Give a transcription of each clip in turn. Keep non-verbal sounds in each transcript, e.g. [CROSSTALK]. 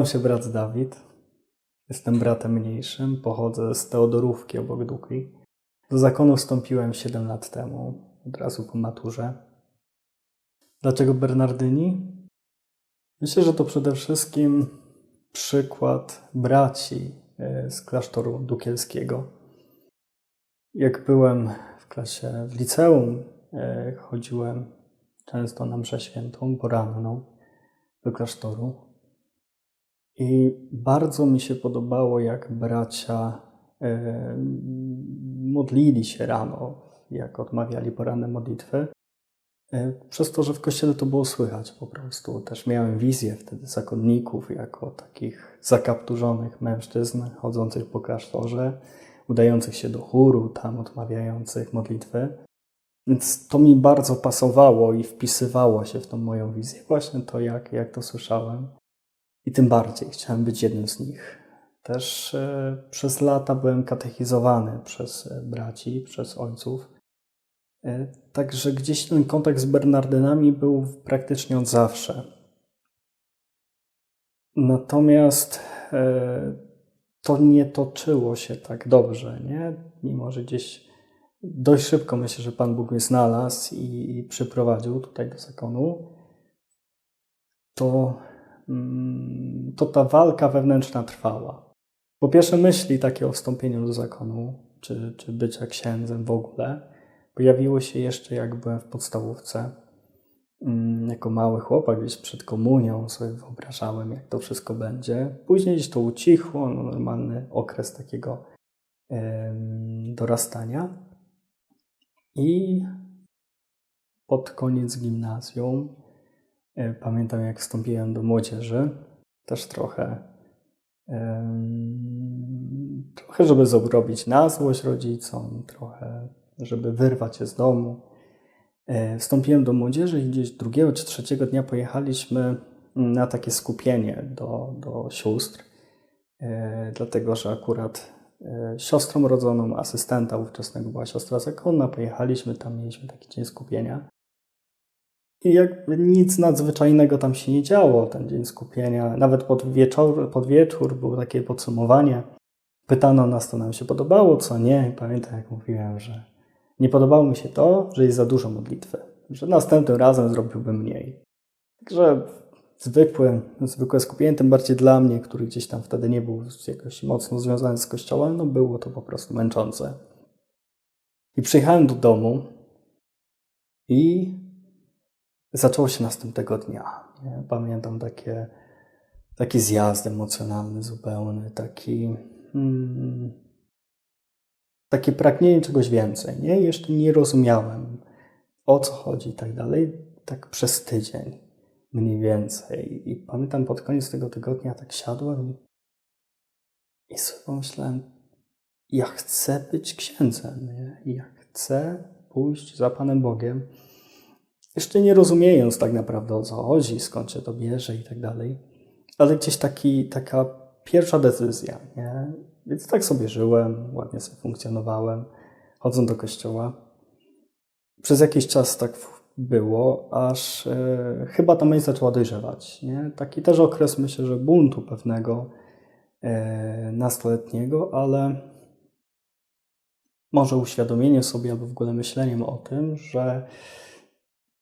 Nazywam się brat Dawid. Jestem bratem mniejszym. Pochodzę z Teodorówki obok Dukli. Do zakonu wstąpiłem 7 lat temu, od razu po maturze. Dlaczego Bernardyni? Myślę, że to przede wszystkim przykład braci e, z klasztoru dukielskiego. Jak byłem w klasie w liceum, e, chodziłem często na mszę świętą poranną do klasztoru. I bardzo mi się podobało, jak bracia e, modlili się rano, jak odmawiali poranne modlitwy. E, przez to, że w kościele to było słychać po prostu. Też miałem wizję wtedy zakonników jako takich zakapturzonych mężczyzn chodzących po klasztorze, udających się do chóru, tam odmawiających modlitwy. Więc to mi bardzo pasowało i wpisywało się w tą moją wizję, właśnie to, jak, jak to słyszałem. I tym bardziej chciałem być jednym z nich. Też e, przez lata byłem katechizowany przez e, braci, przez ojców. E, także gdzieś ten kontakt z Bernardynami był praktycznie od zawsze. Natomiast to nie toczyło się tak dobrze, nie? Mimo, że gdzieś dość szybko myślę, że Pan Bóg mnie znalazł i, i przyprowadził tutaj do zakonu, to, to ta walka wewnętrzna trwała. Po pierwsze myśli takie o wstąpieniu do zakonu, czy, czy bycia księdzem w ogóle, pojawiło się jeszcze jak byłem w podstawówce. Mm, jako mały chłopak gdzieś przed komunią sobie wyobrażałem, jak to wszystko będzie. Później gdzieś to ucichło, no, normalny okres takiego dorastania. I pod koniec gimnazjum pamiętam, jak wstąpiłem do młodzieży, też trochę, trochę, żeby zrobić na złość rodzicom, trochę, żeby wyrwać się z domu. E, wstąpiłem do młodzieży i gdzieś drugiego czy trzeciego dnia pojechaliśmy na takie skupienie do, do sióstr, e, dlatego że akurat E, siostrą rodzoną asystenta ówczesnego była siostra zakonna. Pojechaliśmy tam, mieliśmy taki dzień skupienia. I jakby nic nadzwyczajnego tam się nie działo, ten dzień skupienia. Nawet pod wieczór, pod wieczór było takie podsumowanie. Pytano nas, co nam się podobało, co nie. I pamiętam, jak mówiłem, że nie podobało mi się to, że jest za dużo modlitwy. Że następnym razem zrobiłbym mniej. Także zwykłe, zwykłe skupienie, tym bardziej dla mnie, który gdzieś tam wtedy nie był jakoś mocno związany z kościołem, no było to po prostu męczące. I przyjechałem do domu i zaczęło się następnego dnia. Nie? Pamiętam takie, taki zjazd emocjonalny zupełny, taki hmm, takie pragnienie czegoś więcej. Nie? Jeszcze nie rozumiałem, o co chodzi i tak dalej, tak przez tydzień mniej więcej. I pamiętam pod koniec tego tygodnia tak siadłem i, sobie pomyślałem, ja chcę być księdzem, nie? ja chcę pójść za Panem Bogiem. Jeszcze nie rozumiejąc tak naprawdę o co chodzi, skąd się to bierze i tak dalej, ale gdzieś taki, taka pierwsza decyzja, nie? Więc tak sobie żyłem, ładnie sobie funkcjonowałem, chodząc do kościoła. Przez jakiś czas tak było, aż e, chyba ta myśl zaczęła dojrzewać. Nie? Taki też okres, myślę, że buntu pewnego e, nastoletniego, ale może uświadomienie sobie albo w ogóle myśleniem o tym, że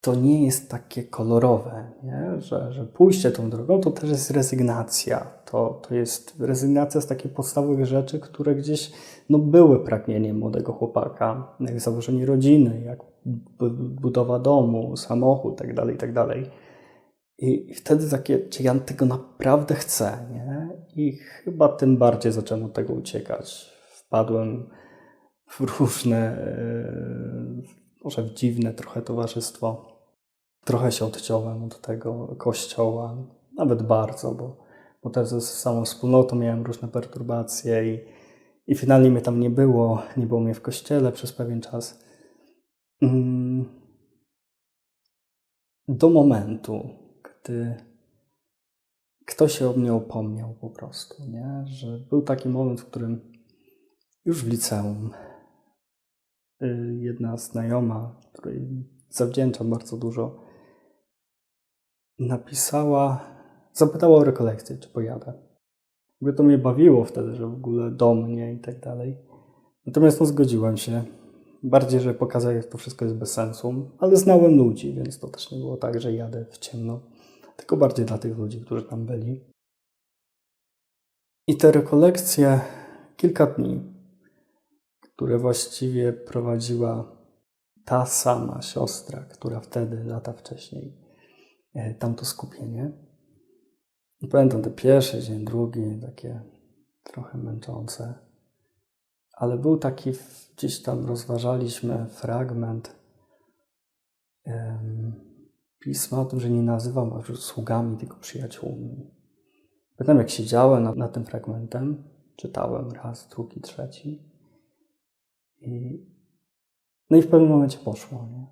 to nie jest takie kolorowe, nie? Że, że pójście tą drogą to też jest rezygnacja. To, to jest rezygnacja z takich podstawowych rzeczy, które gdzieś no, były pragnieniem młodego chłopaka, jak założenie rodziny, jak budowa domu, samochód, tak dalej, tak dalej. I wtedy takie, czy ja tego naprawdę chcę, nie? I chyba tym bardziej zacząłem od tego uciekać. Wpadłem w różne, e, może w dziwne trochę towarzystwo. Trochę się odciąłem od tego kościoła, nawet bardzo, bo, bo też ze samą wspólnotą miałem różne perturbacje i, i finalnie mnie tam nie było, nie było mnie w kościele przez pewien czas. Mm. Do momentu, gdy ktoś się o mnie upomniał po prostu, nie? że był taki moment, w którym już w liceum y, jedna znajoma, której zawdzięczam bardzo dużo, napisała, Zapytała o rekolekcję, czy pojadę. Jakby to mnie bawiło wtedy, że w ogóle do mnie i tak dalej. Natomiast no, zgodziłem się. Bardziej, że pokazać, jak to wszystko jest bez sensu, ale znałem ludzi, więc to też nie było tak, że jadę w ciemno, tylko bardziej dla tych ludzi, którzy tam byli. I te rekolekcje, kilka dni, które właściwie prowadziła ta sama siostra, która wtedy, lata wcześniej, tamto skupienie. I pamiętam te pierwszy dzień, drugi, takie trochę męczące. Ale był taki, gdzieś tam rozważaliśmy fragment em, pisma o tym, że nie nazywam sługami, tylko przyjaciółmi. Pamiętam, jak siedziałem nad, nad tym fragmentem, czytałem raz, drugi, trzeci. I, no i w pewnym momencie poszło, nie?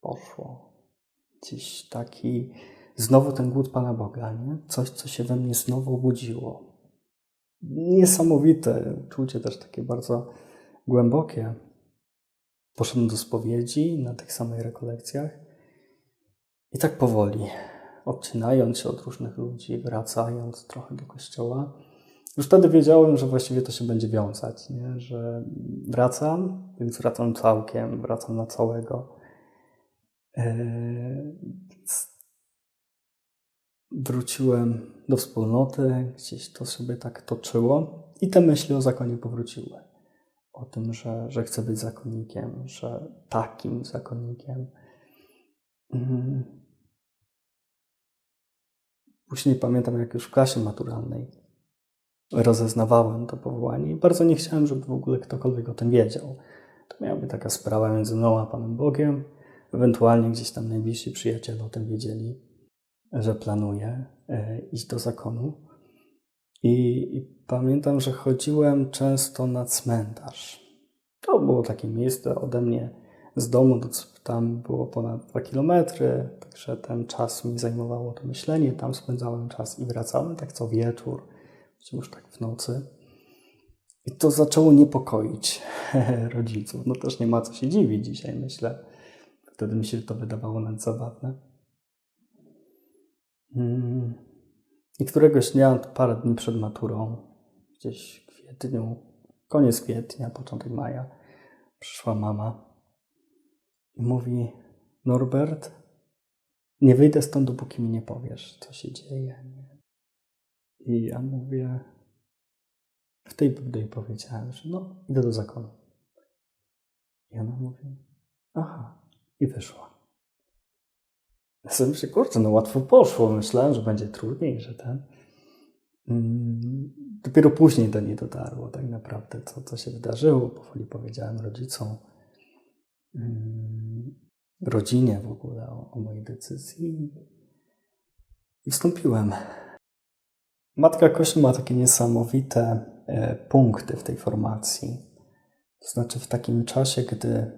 Poszło. Gdzieś taki, znowu ten głód Pana Boga, nie? Coś, co się we mnie znowu obudziło. Niesamowite czucie też takie bardzo głębokie. Poszedłem do spowiedzi na tych samych rekolekcjach i tak powoli, odcinając się od różnych ludzi, wracając trochę do kościoła, już wtedy wiedziałem, że właściwie to się będzie wiązać, nie? że wracam, więc wracam całkiem, wracam na całego. Eee, wróciłem do wspólnoty, gdzieś to sobie tak toczyło i te myśli o zakonie powróciły. O tym, że, że chcę być zakonnikiem, że takim zakonnikiem. Mhm. Później pamiętam, jak już w klasie maturalnej rozeznawałem to powołanie i bardzo nie chciałem, żeby w ogóle ktokolwiek o tym wiedział. To miała być taka sprawa między mną a Panem Bogiem. Ewentualnie gdzieś tam najbliżsi przyjaciele o tym wiedzieli, że planuję e, iść do zakonu. I, I, pamiętam, że chodziłem często na cmentarz. To było takie miejsce ode mnie z domu, do, tam było ponad dwa kilometry, także ten czas mi zajmowało to myślenie. Tam spędzałem czas i wracałem tak co wieczór już tak w nocy. I to zaczęło niepokoić [LAUGHS] rodziców. No też nie ma co się dziwić dzisiaj, myślę. Wtedy mi się to wydawało nawet zabawne. Mm. I któregoś dnia, parę dni przed maturą, gdzieś w kwietniu, koniec kwietnia, początek maja, przyszła mama i mówi: Norbert, nie wyjdę stąd, dopóki mi nie powiesz, co się dzieje. I ja mówię, w tej jej powiedziałem, że no, idę do zakonu. I ona mówi, aha, i wyszła. Ja sobie myślę, kurczę, no łatwo poszło. Myślałem, że będzie trudniej, że ten. Mm, dopiero później do niej dotarło tak naprawdę, co, co się wydarzyło. Powoli powiedziałem rodzicom, mm, rodzinie w ogóle o, o mojej decyzji i wstąpiłem Matka Kościół ma takie niesamowite e, punkty w tej formacji. To znaczy, w takim czasie, gdy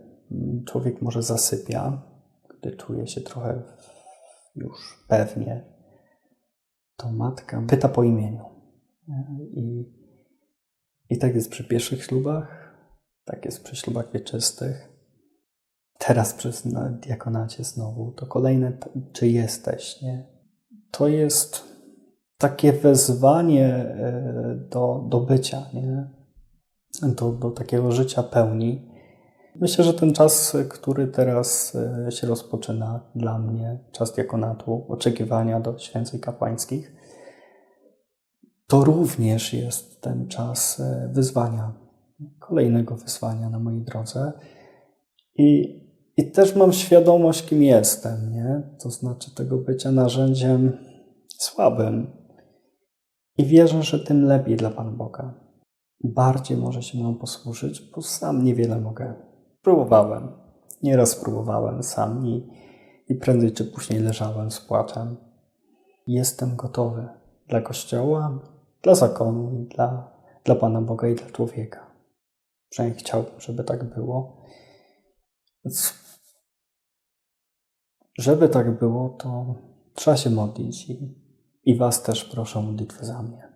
człowiek może zasypia, gdy czuje się trochę już pewnie, to matka pyta po imieniu. I, i tak jest przy pierwszych ślubach, tak jest przy ślubach wieczystych. Teraz przez diakonacie znowu. To kolejne, czy jesteś, nie? To jest takie wezwanie e, do, do bycia, nie? Do, do takiego życia pełni. Myślę, że ten czas, który teraz e, się rozpoczyna dla mnie, czas diakonatu, oczekiwania do święceń kapłańskich, to również jest ten czas e, wyzwania, kolejnego wyzwania na mojej drodze. I, i też mam świadomość, kim jestem, nie? To znaczy tego bycia narzędziem słabym, i wierzę, że tym lepiej dla Pana Boga. Bardziej może się mną posłużyć, bo sam niewiele mogę. Próbowałem. Nieraz próbowałem sam i, i prędzej czy później leżałem z płaczem. Jestem gotowy dla Kościoła, dla zakonu i dla, dla Pana Boga i dla człowieka. Przynajmniej chciałbym, żeby tak było. Więc żeby tak było, to trzeba się modlić i i Was też proszę o modlitwę za mnie.